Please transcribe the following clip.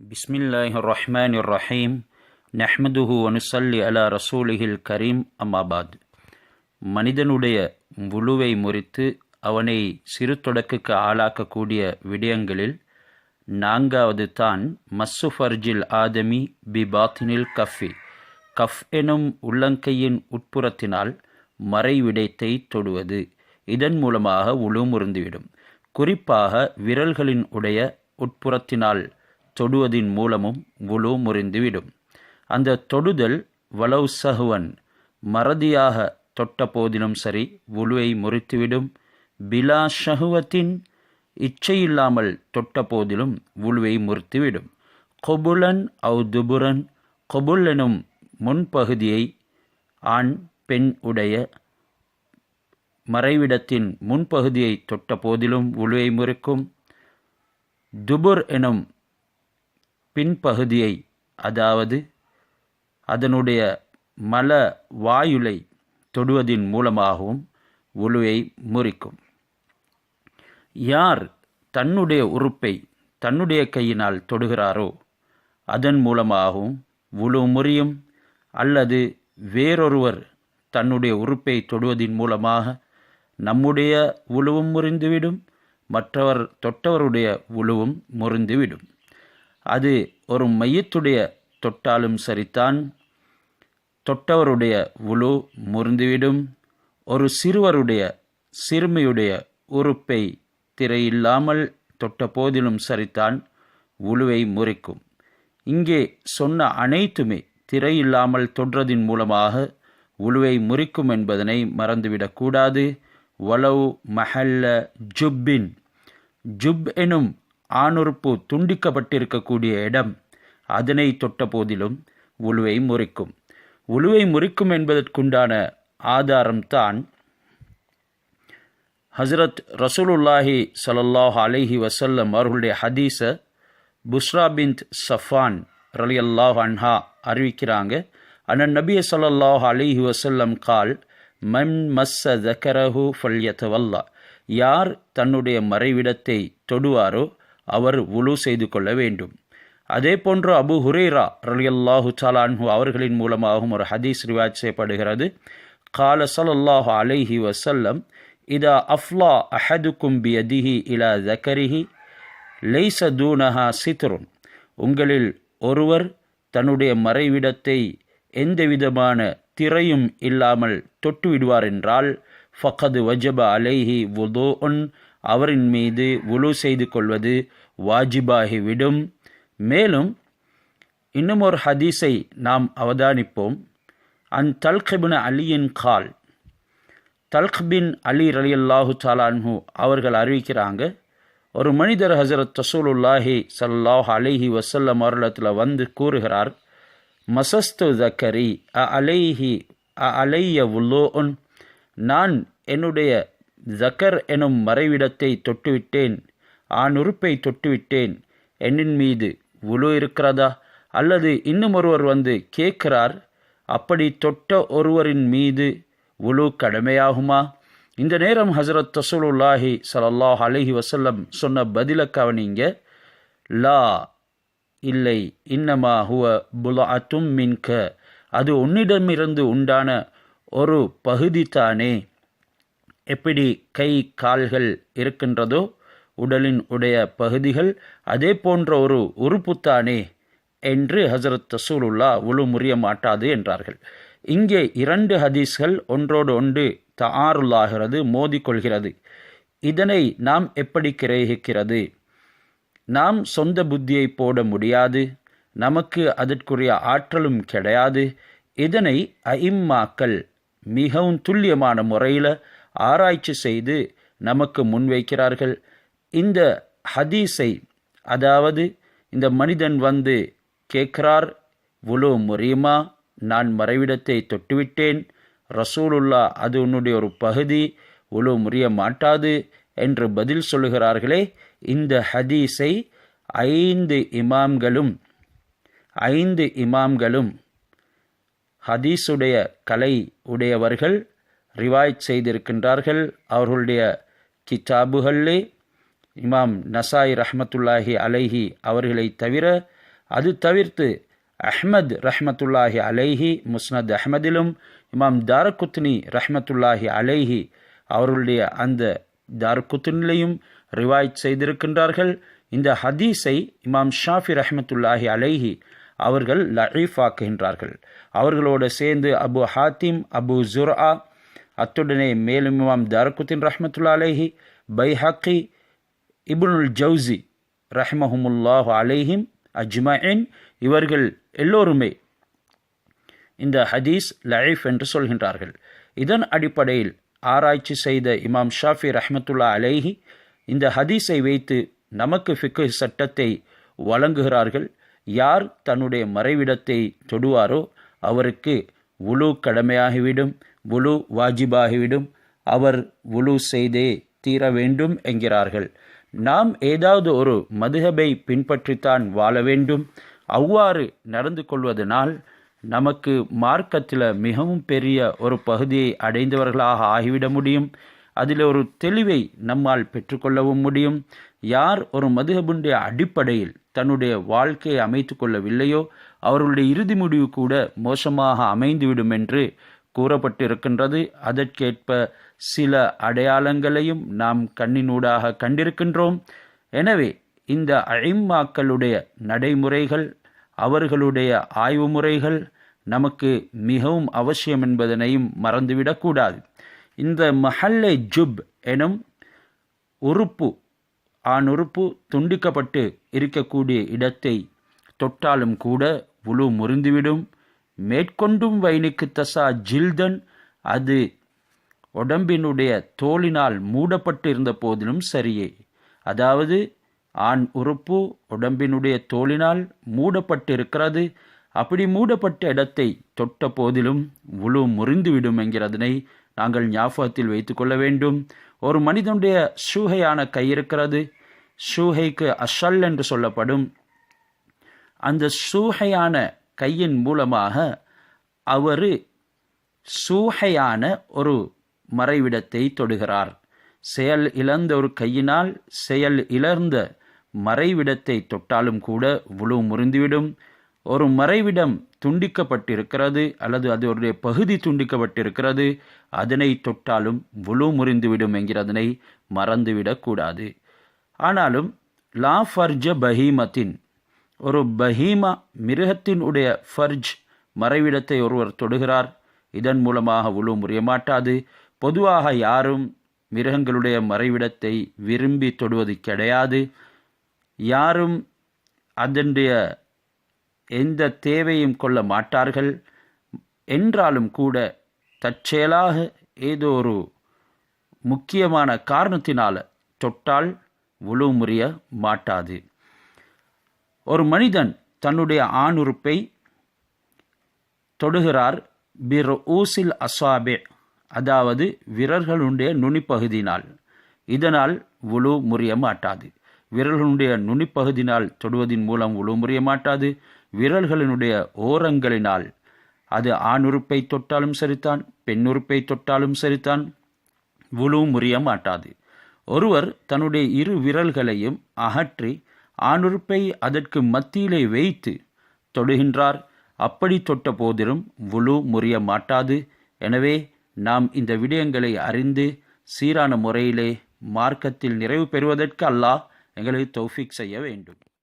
بسم الله الرحمن الرحيم نحمده ونصلي على رسوله الكريم أما بعد மனிதனுடைய முழுவை முறித்து அவனை சிறு தொடக்குக்கு ஆளாக்கக்கூடிய விடயங்களில் நான்காவது தான் மஸ்ஸு ஃபர்ஜில் ஆதமி பி பாத்தினில் கஃபி கஃப் எனும் உள்ளங்கையின் உட்புறத்தினால் மறைவிடத்தை தொடுவது இதன் மூலமாக உழு முறிந்துவிடும் குறிப்பாக விரல்களின் உடைய உட்புறத்தினால் தொடுவதின் மூலமும் உழு முறிந்துவிடும். அந்த தொடுதல் வலவு சகுவன் மறதியாக தொட்ட போதிலும் சரி உழுவை முறித்துவிடும். பிலா ஷஹுவத்தின் இச்சையில்லாமல் தொட்ட போதிலும் உழுவை முறித்துவிடும். கொபுலன் அவு துபுரன் கொபுல் எனும் முன்பகுதியை ஆண் பெண் உடைய மறைவிடத்தின் முன்பகுதியை தொட்ட போதிலும் உழுவை முறிக்கும். துபுர் எனும் பின்பகுதியை அதாவது அதனுடைய மல வாயுலை தொடுவதின் மூலமாகவும் உழுவை முறிக்கும். யார் தன்னுடைய உறுப்பை தன்னுடைய கையினால் தொடுகிறாரோ அதன் மூலமாகவும் உழு முறியும் அல்லது வேறொருவர் தன்னுடைய உறுப்பை தொடுவதின் மூலமாக நம்முடைய உழுவும் முறிந்துவிடும் மற்றவர் தொட்டவருடைய உழுவும் முறிந்துவிடும். அது ஒரு மையத்துடைய தொட்டாலும் சரித்தான். தொட்டவருடைய உழு முறிந்துவிடும். ஒரு சிறுவருடைய சிறுமியுடைய உறுப்பை திரையில்லாமல் தொட்ட போதிலும் சரித்தான். உழுவை முறிக்கும். இங்கே சொன்ன அனைத்துமே திரையில்லாமல் தொன்றதின் மூலமாக உழுவை முறிக்கும் என்பதனை மறந்துவிடக்கூடாது. வலவு மஹல்ல ஜுப்பின். ஜுப் எனும் ஆணுறுப்பு துண்டிக்கப்பட்டிருக்கக்கூடிய இடம் அதனை தொட்ட போதிலும் உழுவை முறிக்கும். உழுவை முறிக்கும் என்பதற்குண்டான ஆதாரம்தான் ஹசரத் ரசூலுல்லாஹி சலல்லாஹ் அலைஹி வசல்லம் அவர்களுடைய ஹதீஸ புஸ்ரா பின் சஃபான் ரலி அல்லாஹ் அன்ஹா அறிவிக்கிறாங்க. அண்ணன் நபிய சல்லாஹ் அலிஹி வசல்லம் கால் மன் மஸ்ஸ ஜக்கரஹு ஃபல்யத்தவல்லா யார் தன்னுடைய மறைவிடத்தை தொடுவாரோ அவர் உலு செய்து கொள்ள வேண்டும். அதே போன்று அபு ஹுரேரா ரலியல்லாஹு சாலான்ஹு அவர்களின் மூலமாகவும் ஒரு ஹதீஸ் ரிவாஜ் செய்யப்படுகிறது. கால சலல்லாஹு அலைஹி வசல்லம் இதா அஃப்லா அஹதுக்கும் பியதிஹி இலா ஜக்கரிஹி லைச தூனஹா சித்ருன். உங்களில் ஒருவர் தன்னுடைய மறைவிடத்தை எந்தவிதமான திரையும் இல்லாமல் தொட்டுவிடுவார் என்றால் ஃபகது வஜப அலைஹி உதோ உன் அவரின் மீது உழு செய்து கொள்வது வாஜிபாகிவிடும். மேலும் இன்னும் ஒரு ஹதீஸை நாம் அவதானிப்போம். அந் தல்கபின் அலியின் கால். தல்கபின் அலி அலி அல்லாஹு சாலான்ஹூ அவர்கள் அறிவிக்கிறாங்க ஒரு மனிதர் ஹசரத் தசூலுல்லாஹி சல்லாஹ் அலிஹி வசல்லம் அவர்களிடத்தில் வந்து கூறுகிறார் மசஸ்து தக்கரி அ அலைஹி அ அலைய உல்லோன் நான் என்னுடைய ஜக்கர் எனும் மறைவிடத்தை தொட்டுவிட்டேன். ஆணுறுப்பை தொட்டுவிட்டேன். என்னின் மீது உழு இருக்கிறதா? அல்லது இன்னும் ஒருவர் வந்து கேட்கிறார் அப்படி தொட்ட ஒருவரின் மீது உழு கடமையாகுமா? இந்த நேரம் ஹசரத் தசூலுல்லாஹி சலல்லாஹ் அலஹி வசல்லம் சொன்ன பதில கவனிங்க லா இல்லை இன்னமா ஹுவ புலாத்தும் மின்க. அது உன்னிடமிருந்து உண்டான ஒரு பகுதி தானே. எப்படி கை கால்கள் இருக்கின்றதோ உடலின் உடைய பகுதிகள் அதே போன்ற ஒரு உறுப்புத்தானே என்று ஹசரத் தசூலுல்லா உழு முறிய மாட்டாது என்றார்கள். இங்கே இரண்டு ஹதீஸ்கள் ஒன்றோடு ஒன்று தாருள்ளாகிறது மோதிக்கொள்கிறது. இதனை நாம் எப்படி கிரகிக்கிறது? நாம் சொந்த புத்தியை போட முடியாது நமக்கு அதற்குரிய ஆற்றலும் கிடையாது. இதனை அஇம்மாக்கள் மிகவும் துல்லியமான முறையில் ஆராய்ச்சி செய்து நமக்கு முன்வைக்கிறார்கள் இந்த ஹதீஸை அதாவது இந்த மனிதன் வந்து கேட்கிறார் உழு முறியுமா நான் மறைவிடத்தை தொட்டுவிட்டேன். ரசூலுல்லா அது உன்னுடைய ஒரு பகுதி. உழு முறிய மாட்டாது என்று பதில் சொல்லுகிறார்களே. இந்த ஹதீஸை ஐந்து இமாம்களும் ஐந்து இமாம்களும் ஹதீஸுடைய கலை உடையவர்கள் ரிவாய்ட் செய்திருக்கின்றார்கள். அவர்களுடைய கிதாபுகளிலே இமாம் நசாய் ரஹமத்துல்லாஹி அலைஹி அவர்களை தவிர அது தவிர்த்து அஹ்மத் ரஹமத்துல்லாஹி அலைஹி முஸ்னத் அஹ்மதிலும் இமாம் தாரகுத்னி ரஹமத்துல்லாஹி அலைஹி அவர்களுடைய அந்த தாரகுத்னிலையும் ரிவாய்ட் செய்திருக்கின்றார்கள். இந்த ஹதீஸை இமாம் ஷாஃபி ரஹமத்துல்லாஹி அலைஹி அவர்கள் லஈஃபாக்குகின்றார்கள் அவர்களோடு சேர்ந்து அபு ஹாத்திம் அபு ஜுர்ஆ அத்துடனே மேலும் இமாம் தாரகுத்தின் ரஹ்மத்துல்லா அலேஹி பைஹக்கி இபுனுல் ஜவுசி ரஹ்மஹுமுல்லாஹ் அலேஹிம் அஜ்மஇன் இவர்கள் எல்லோருமே இந்த ஹதீஸ் லைஃப் என்று சொல்கின்றார்கள். இதன் அடிப்படையில் ஆராய்ச்சி செய்த இமாம் ஷாஃபி ரஹ்மத்துல்லா அலேஹி இந்த ஹதீஸை வைத்து நமக்கு ஃபிக்கு சட்டத்தை வழங்குகிறார்கள். யார் தன்னுடைய மறைவிடத்தை தொடுவாரோ அவருக்கு உலு கடமையாகிவிடும் உலு வாஜிபாகிவிடும். அவர் உலு செய்தே தீர வேண்டும் என்கிறார்கள். நாம் ஏதாவது ஒரு மதுகபை பின்பற்றித்தான் வாழ வேண்டும். அவ்வாறு நடந்து கொள்வதனால் நமக்கு மார்க்கத்தில் மிகவும் பெரிய ஒரு பகுதியை அடைந்தவர்களாக ஆகிவிட முடியும். அதில் ஒரு தெளிவை நம்மால் பெற்றுக்கொள்ளவும் முடியும். யார் ஒரு மதுகபுண்டிய அடிப்படையில் தன்னுடைய வாழ்க்கையை அமைத்து கொள்ளவில்லையோ அவர்களுடைய இறுதி முடிவு கூட மோசமாக அமைந்துவிடும் என்று கூறப்பட்டிருக்கின்றது. அதற்கேற்ப சில அடையாளங்களையும் நாம் கண்ணினூடாக கண்டிருக்கின்றோம். எனவே இந்த அழிமாக்களுடைய நடைமுறைகள் அவர்களுடைய ஆய்வு முறைகள் நமக்கு மிகவும் அவசியம் என்பதனையும் மறந்துவிடக்கூடாது. இந்த மஹல்லே ஜுப் எனும் உறுப்பு ஆண் உறுப்பு துண்டிக்கப்பட்டு இருக்கக்கூடிய இடத்தை தொட்டாலும் கூட உழு முறிந்துவிடும். மேற்கொண்டும் வைனுக்கு தசா ஜில்தன் அது உடம்பினுடைய தோலினால் மூடப்பட்டு இருந்த போதிலும் சரியே. அதாவது ஆண் உறுப்பு உடம்பினுடைய தோலினால் மூடப்பட்டிருக்கிறது. அப்படி மூடப்பட்ட இடத்தை தொட்ட போதிலும் உழு முறிந்துவிடும் என்கிறதனை நாங்கள் ஞாபகத்தில் வைத்துக்கொள்ள வேண்டும். ஒரு மனிதனுடைய ஷூகையான கை இருக்கிறது. ஷூஹைக்கு அசல் என்று சொல்லப்படும் அந்த சூகையான கையின் மூலமாக அவர் சூகையான ஒரு மறைவிடத்தை தொடுகிறார். செயல் இழந்த ஒரு கையினால் செயல் இழந்த மறைவிடத்தை தொட்டாலும் கூட உழு முறிந்துவிடும். ஒரு மறைவிடம் துண்டிக்கப்பட்டிருக்கிறது அல்லது அதனுடைய பகுதி துண்டிக்கப்பட்டிருக்கிறது அதனை தொட்டாலும் உழு முறிந்துவிடும் என்கிறதனை மறந்துவிடக்கூடாது ஆனாலும் லா ஃபர்ஜ பஹீமத்தின் ஒரு பஹீமா மிருகத்தினுடைய ஃபர்ஜ் மறைவிடத்தை ஒருவர் தொடுகிறார். இதன் மூலமாக உழு முறிய மாட்டாது. பொதுவாக யாரும் மிருகங்களுடைய மறைவிடத்தை விரும்பி தொடுவது கிடையாது. யாரும் அதனுடைய எந்த தேவையும் கொள்ள மாட்டார்கள். என்றாலும் கூட தற்செயலாக ஏதோ ஒரு முக்கியமான காரணத்தினால் தொட்டால் உழு முறிய மாட்டாது. ஒரு மனிதன் தன்னுடைய ஆணுறுப்பை தொடுகிறார். பிர் ஊசில் அசாபே. அதாவது விரல்களுடைய நுனிப்பகுதியினால். இதனால் உழு முறிய மாட்டாது. விரல்களுடைய நுனிப்பகுதியினால் தொடுவதின் மூலம் உழு முறிய மாட்டாது. விரல்களினுடைய ஓரங்களினால். அது ஆணுறுப்பை தொட்டாலும் சரித்தான் பெண்ணுறுப்பை தொட்டாலும் சரித்தான் உழு முறிய மாட்டாது. ஒருவர் தன்னுடைய இரு விரல்களையும் அகற்றி ஆணுறுப்பை அதற்கு மத்தியிலே வைத்து தொடுகின்றார். அப்படி தொட்ட போதிலும் உழு முறிய மாட்டாது. எனவே நாம் இந்த விடயங்களை அறிந்து சீரான முறையிலே மார்க்கத்தில் நிறைவு பெறுவதற்கு அல்லாஹ் எங்களை தௌஃபிக் செய்ய வேண்டும்.